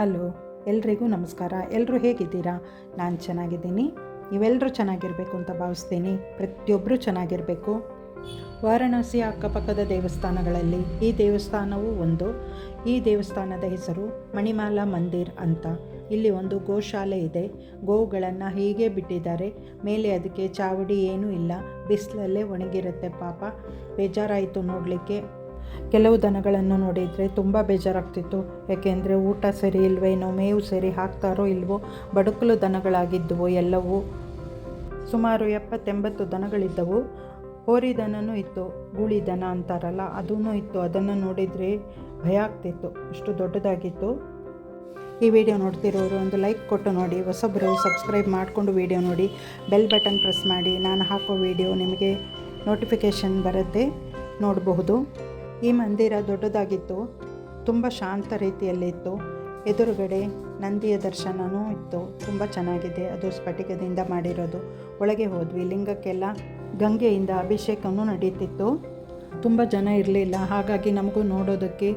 Hello, ಎಲ್ರಿಗೂ ನಮಸ್ಕಾರ. ಎಲ್ಲರೂ ಹೇಗಿದ್ದೀರಾ? ನಾನು ಚೆನ್ನಾಗಿದ್ದೀನಿ. ನೀವೆಲ್ಲರೂ ಚೆನ್ನಾಗಿರಬೇಕು ಅಂತ ಭಾವಿಸ್ತೀನಿ. ಪ್ರತಿಯೊಬ್ಬರು ಚೆನ್ನಾಗಿರಬೇಕು. ವಾರಣಾಸಿಯ ಅಕ್ಕಪಕ್ಕದ ದೇವಸ್ಥಾನಗಳಲ್ಲಿ ಈ ದೇವಸ್ಥಾನವೂ ಒಂದು. ಈ ದೇವಸ್ಥಾನದ ಹೆಸರು ಮಣಿಮಾಲಾ ಮಂದಿರ್ ಅಂತ. ಇಲ್ಲಿ ಒಂದು ಗೋಶಾಲೆ ಇದೆ. ಗೋವುಗಳನ್ನು ಹೀಗೆ ಬಿಟ್ಟಿದ್ದಾರೆ. ಮೇಲೆ ಅದಕ್ಕೆ ಚಾವಡಿ ಏನೂ ಇಲ್ಲ. ಬಿಸಿಲಲ್ಲೇ ಒಣಗಿರುತ್ತೆ ಪಾಪ. ಬೇಜಾರಾಯಿತು ನೋಡಲಿಕ್ಕೆ. ಕೆಲವು ದನಗಳನ್ನು ನೋಡಿದರೆ ತುಂಬ ಬೇಜಾರಾಗ್ತಿತ್ತು. ಯಾಕೆಂದರೆ ಊಟ ಸರಿ ಇಲ್ವೇನೋ ಮೇವು ಸರಿ ಹಾಕ್ತಾರೋ ಇಲ್ವೋ ಬಡಕಲು ದನಗಳಾಗಿದ್ದವು ಎಲ್ಲವೂ. ಸುಮಾರು ಎಪ್ಪತ್ತೆಂಬತ್ತು ದನಗಳಿದ್ದವು. ಹೋರಿ ದನನೂ ಇತ್ತು, ಗೂಳಿ ದನ ಅಂತಾರಲ್ಲ ಅದೂ ಇತ್ತು. ಅದನ್ನು ನೋಡಿದರೆ ಭಯ ಆಗ್ತಿತ್ತು ಅಷ್ಟು ದೊಡ್ಡದಾಗಿತ್ತು. ಈ ವಿಡಿಯೋ ನೋಡ್ತಿರೋರು ಒಂದು ಲೈಕ್ ಕೊಟ್ಟು ನೋಡಿ ಹೊಸೊಬ್ಬರು ಸಬ್ಸ್ಕ್ರೈಬ್ ಮಾಡಿಕೊಂಡು ವಿಡಿಯೋ ನೋಡಿ, ಬೆಲ್ ಬಟನ್ ಪ್ರೆಸ್ ಮಾಡಿ. ನಾನು ಹಾಕೋ ವಿಡಿಯೋ ನಿಮಗೆ ನೋಟಿಫಿಕೇಷನ್ ಬರುತ್ತೆ, ನೋಡಬಹುದು. ಈ ಮಂದಿರ ದೊಡ್ಡದಾಗಿತ್ತು. ತುಂಬ ಶಾಂತ ರೀತಿಯಲ್ಲಿತ್ತು. ಎದುರುಗಡೆ ನಂದಿಯ ದರ್ಶನವೂ ಇತ್ತು. ತುಂಬ ಚೆನ್ನಾಗಿದೆ. ಅದು ಸ್ಫಟಿಕದಿಂದ ಮಾಡಿರೋದು. ಒಳಗೆ ಹೋದ್ವಿ. ಲಿಂಗಕ್ಕೆಲ್ಲ ಗಂಗೆಯಿಂದ ಅಭಿಷೇಕವೂ ನಡೀತಿತ್ತು. ತುಂಬ ಜನ ಇರಲಿಲ್ಲ. ಹಾಗಾಗಿ ನಮಗೂ ನೋಡೋದಕ್ಕೆ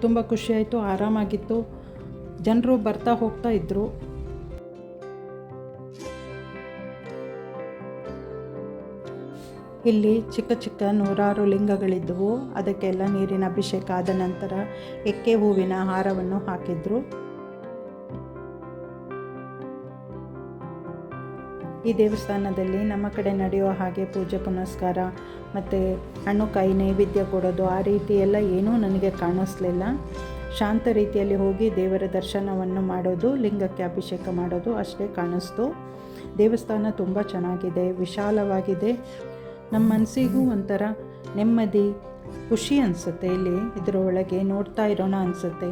ತುಂಬ ಖುಷಿಯಾಯಿತು. ಆರಾಮಾಗಿತ್ತು. ಜನರು ಬರ್ತಾ ಹೋಗ್ತಾ ಇದ್ದರು ಇಲ್ಲಿ ಚಿಕ್ಕ ಚಿಕ್ಕ ನೂರಾರು ಲಿಂಗಗಳಿದ್ದವು. ಅದಕ್ಕೆಲ್ಲ ನೀರಿನ ಅಭಿಷೇಕ ಆದ ನಂತರ ಎಕ್ಕೆ ಹೂವಿನ ಹಾರವನ್ನು ಹಾಕಿದ್ರು. ಈ ದೇವಸ್ಥಾನದಲ್ಲಿ ನಮ್ಮ ಕಡೆ ನಡೆಯೋ ಹಾಗೆ ಪೂಜೆ, ಪುನಸ್ಕಾರ ಮತ್ತು ಹಣ್ಣು ಕೈ ನೈವೇದ್ಯ ಕೊಡೋದು ಆ ರೀತಿ ಎಲ್ಲ ಏನೂ ನನಗೆ ಕಾಣಿಸ್ಲಿಲ್ಲ. ಶಾಂತ ರೀತಿಯಲ್ಲಿ ಹೋಗಿ ದೇವರ ದರ್ಶನವನ್ನು ಮಾಡೋದು, ಲಿಂಗಕ್ಕೆ ಅಭಿಷೇಕ ಮಾಡೋದು ಅಷ್ಟೇ ಕಾಣಿಸ್ತು. ದೇವಸ್ಥಾನ ತುಂಬ ಚೆನ್ನಾಗಿದೆ, ವಿಶಾಲವಾಗಿದೆ. ನಮ್ಮ ಮನಸ್ಸಿಗೂ ಒಂಥರ ನೆಮ್ಮದಿ, ಖುಷಿ ಅನಿಸುತ್ತೆ. ಇಲ್ಲಿ ಇದರೊಳಗೆ ನೋಡ್ತಾ ಇರೋಣ ಅನಿಸುತ್ತೆ.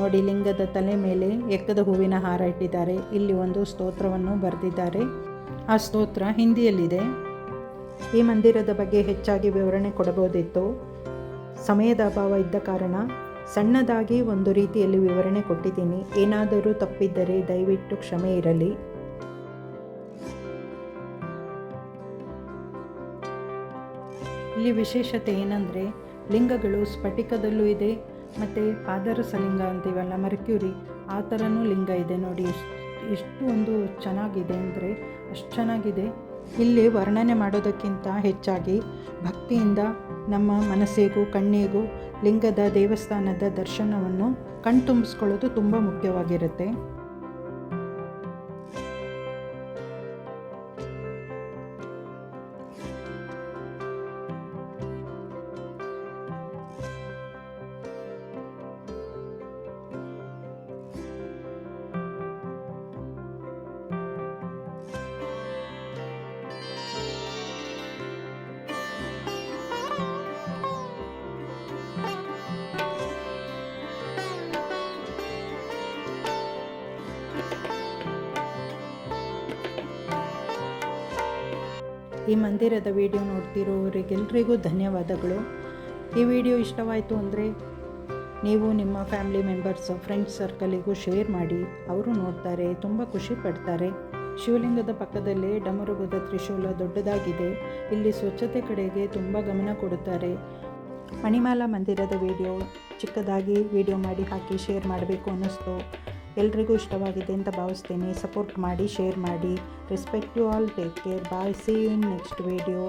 ನೋಡಿ, ಲಿಂಗದ ತಲೆ ಮೇಲೆ ಎಕ್ಕದ ಹೂವಿನ ಹಾರ ಇಟ್ಟಿದ್ದಾರೆ. ಇಲ್ಲಿ ಒಂದು ಸ್ತೋತ್ರವನ್ನು ಬರೆದಿದ್ದಾರೆ. ಆ ಸ್ತೋತ್ರ ಹಿಂದಿಯಲ್ಲಿದೆ. ಈ ಮಂದಿರದ ಬಗ್ಗೆ ಹೆಚ್ಚಾಗಿ ವಿವರಣೆ ಕೊಡಬಹುದಿತ್ತು. ಸಮಯದ ಅಭಾವ ಇದ್ದ ಕಾರಣ ಸಣ್ಣದಾಗಿ ಒಂದು ರೀತಿಯಲ್ಲಿ ವಿವರಣೆ ಕೊಟ್ಟಿದ್ದೀನಿ. ಏನಾದರೂ ತಪ್ಪಿದ್ದರೆ ದಯವಿಟ್ಟು ಕ್ಷಮೆ ಇರಲಿ. ಇಲ್ಲಿ ವಿಶೇಷತೆ ಏನಂದರೆ, ಲಿಂಗಗಳು ಸ್ಫಟಿಕದಲ್ಲೂ ಇದೆ, ಮತ್ತು ಪಾದರಸ ಅಂತೀವಲ್ಲ ಮರ್ಕ್ಯೂರಿ, ಆ ಥರನೂ ಲಿಂಗ ಇದೆ ನೋಡಿ. ಎಷ್ಟು ಎಷ್ಟು ಒಂದು ಚೆನ್ನಾಗಿದೆ ಅಂದರೆ, ಅಷ್ಟು ಚೆನ್ನಾಗಿದೆ. ಇಲ್ಲಿ ವರ್ಣನೆ ಮಾಡೋದಕ್ಕಿಂತ ಹೆಚ್ಚಾಗಿ ಭಕ್ತಿಯಿಂದ ನಮ್ಮ ಮನಸ್ಸಿಗೂ, ಕಣ್ಣಿಗೂ ಲಿಂಗದ ದೇವಸ್ಥಾನದ ದರ್ಶನವನ್ನು ಕಣ್ತುಂಬಿಸ್ಕೊಳ್ಳೋದು ತುಂಬ ಮುಖ್ಯವಾಗಿರುತ್ತೆ. ಈ ಮಂದಿರದ ವಿಡಿಯೋ ನೋಡ್ತಿರೋರಿಗೆಲ್ರಿಗೂ ಧನ್ಯವಾದಗಳು. ಈ ವಿಡಿಯೋ ಇಷ್ಟವಾಯಿತು ಅಂದರೆ ನೀವು ನಿಮ್ಮ ಫ್ಯಾಮಿಲಿ ಮೆಂಬರ್ಸ್, ಫ್ರೆಂಡ್ಸ್ ಸರ್ಕಲಿಗೂ ಶೇರ್ ಮಾಡಿ. ಅವರು ನೋಡ್ತಾರೆ, ತುಂಬ ಖುಷಿ ಪಡ್ತಾರೆ. ಶಿವಲಿಂಗದ ಪಕ್ಕದಲ್ಲೇ ಡಮರುಗದ ತ್ರಿಶೂಲ ದೊಡ್ಡದಾಗಿದೆ. ಇಲ್ಲಿ ಸ್ವಚ್ಛತೆ ಕಡೆಗೆ ತುಂಬ ಗಮನ ಕೊಡುತ್ತಾರೆ. ಮಣಿಮಾಲಾ ಮಂದಿರದ ವಿಡಿಯೋ ಚಿಕ್ಕದಾಗಿ ವಿಡಿಯೋ ಮಾಡಿ ಹಾಕಿ ಶೇರ್ ಮಾಡಬೇಕು ಅನ್ನಿಸ್ತು. ಎಲ್ರಿಗೂ ಇಷ್ಟವಾಗಿದೆ ಅಂತ ಭಾವಿಸ್ತೀನಿ. ಸಪೋರ್ಟ್ ಮಾಡಿ ಶೇರ್ ಮಾಡಿ respect you all take care bye see in next video